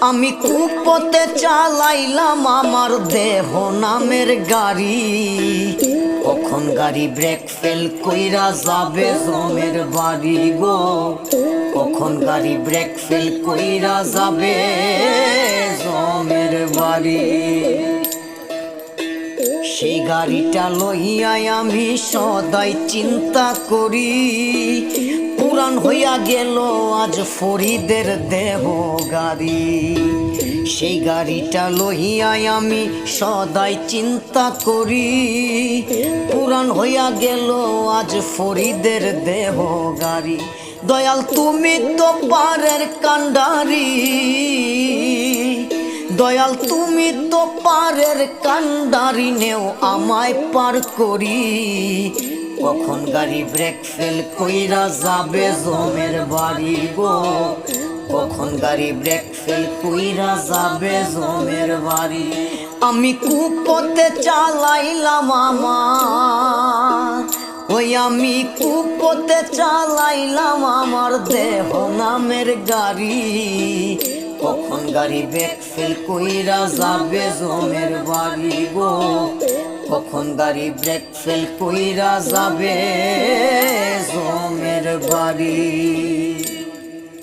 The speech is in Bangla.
আমি কুপতে চালাইলাম আমার দেহ নামের গাড়ি। কখন গাড়ি ব্রেক ফেল কইরা যাবে জমের বাড়ি গো? কখন গাড়ি ব্রেক ফেল কইরা যাবে জমের বাড়ি? সেই গাড়িটা লইয়াই আমি সদাই চিন্তা করি। পুরান হইয়া গেল, আজ ফরিদের দেহ গাড়ি। সেই গাড়িটা লইয়াই আমি সদাই চিন্তা করি। পুরান হইয়া গেল, আজ ফরিদের দেহ গাড়ি। দয়াল, তুমি তো পারের কান্ডারি দয়াল, তুমি তো পারের কান্ডারি নেও আমায় পার করি। কখন গাড়ি ব্রেক ফেল কইরা যাবে জমের বাড়ি গো? কখন গাড়ি ব্রেক ফেল কইরা যাবে জমের বাড়ি? আমি কুপতে চালাইলাম আমার। ওই আমি কুপতে চালাইলাম আমার দেহ নামের গাড়ি। কখন গাড়ি ব্রেক ফেল কইরা যাবে জমের বাড়ি গো? কখন গাড়ি ব্রেক ফেল কইরা যাবে জমের বাড়ি?